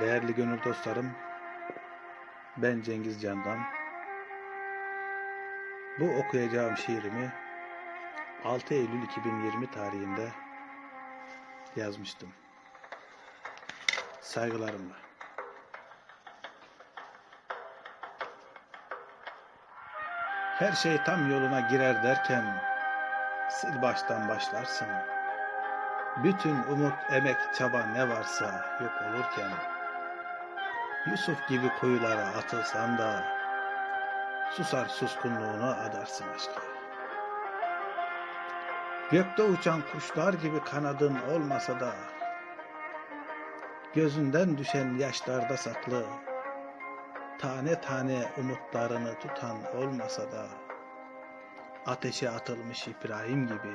Değerli gönül dostlarım, ben Cengiz Candan. Bu okuyacağım şiirimi 6 Eylül 2020 tarihinde yazmıştım. Saygılarımla. Her şey tam yoluna girer derken sil baştan başlarsın. Bütün umut, emek, çaba ne varsa yok olurken Yusuf gibi kuyulara atılsan da susar suskunluğunu adarsın aşka. Gökte uçan kuşlar gibi kanadın olmasa da gözünden düşen yaşlarda saklı tane tane umutlarını tutan olmasa da ateşe atılmış İbrahim gibi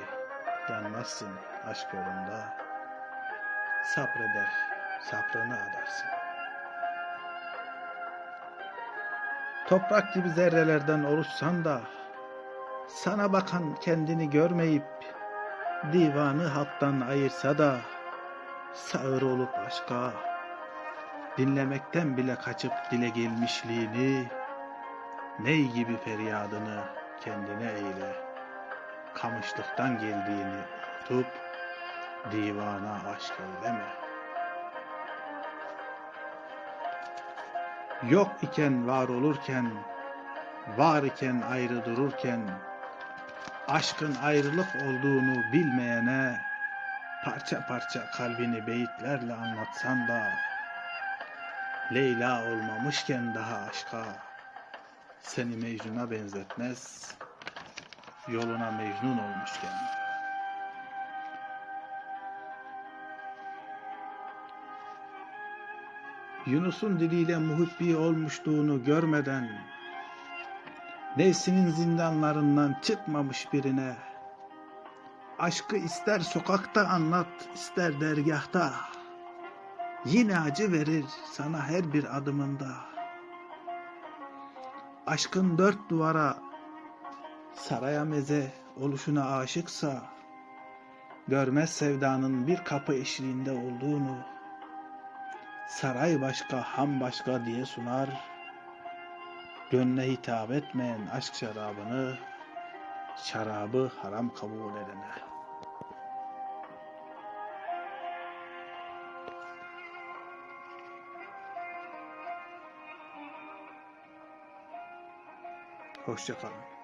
yanmazsın aşk yolunda sabreder sabrını adarsın. Toprak gibi zerrelerden oluşsan da sana bakan kendini görmeyip divanı halktan ayırsa da sağır olup aşka dinlemekten bile kaçıp dile gelmişliğini ney gibi feryadını kendine eyle kamışlıktan geldiğini unutup divana aşk eyleme. Yok iken var olurken, var iken ayrı dururken, aşkın ayrılık olduğunu bilmeyene, parça parça kalbini beyitlerle anlatsan da, Leyla olmamışken daha aşka, seni Mecnun'a benzetmez, yoluna Mecnun olmuşken. Yunus'un diliyle muhibbi olmuşluğunu görmeden, nefsinin zindanlarından çıkmamış birine, aşkı ister sokakta anlat, ister dergahta, yine acı verir sana her bir adımında. Aşkın dört duvara, saraya meze oluşuna aşıksa, görmez sevdanın bir kapı eşliğinde olduğunu, saray başka, ham başka diye sunar, gönle hitap etmeyen aşk şarabını, şarabı haram kabul edene. Hoşçakalın.